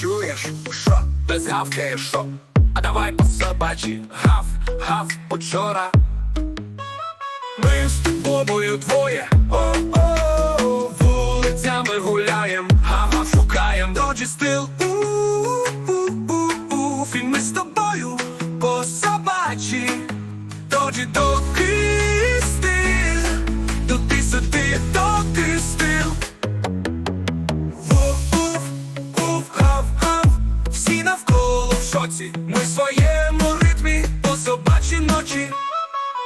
Чуєш, що? Без гавкаєш, що? А давай по собачі. Гав, гав, учора. Ми з тобою двоє. О-о, вулицями гуляєм. Гава шукаєм. Доджі стил. У-у-у-у Фільми з тобою по собачі. Доджі доки шоці. Ми в своєму ритмі по собачі ночі.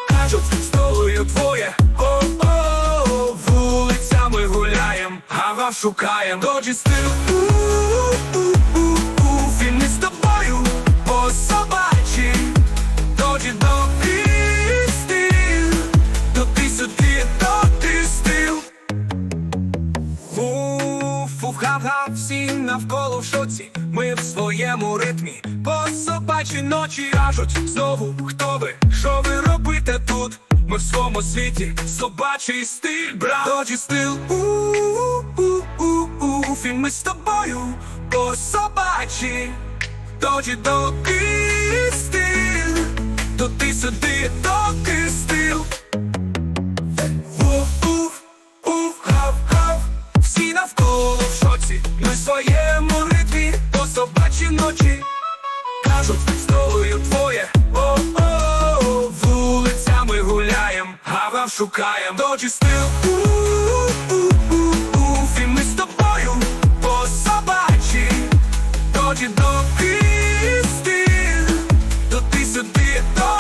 Кажуть, з тобою двоє. О-о, вулицями гуляєм, гава шукаєм. Доджі стил. Уф, гав-гав, всі навколо в шоці. Ми в своєму ритмі. По собачій ночі кажуть знову, хто ви, що ви робите тут? Ми в своєму світі, собачий стиль, брат. Доджі стил, у-у-у-у, фільми з тобою по собачі, Доджі доки стиль, туди сюди, доки молитві по собачі ночі, кажуть, столою твоє, о о, -о, -о. вулицями гуляєм, гавав шукаєм, доджі стил у у у з тобою по собачі, доджі доки стил, то ти сюди то.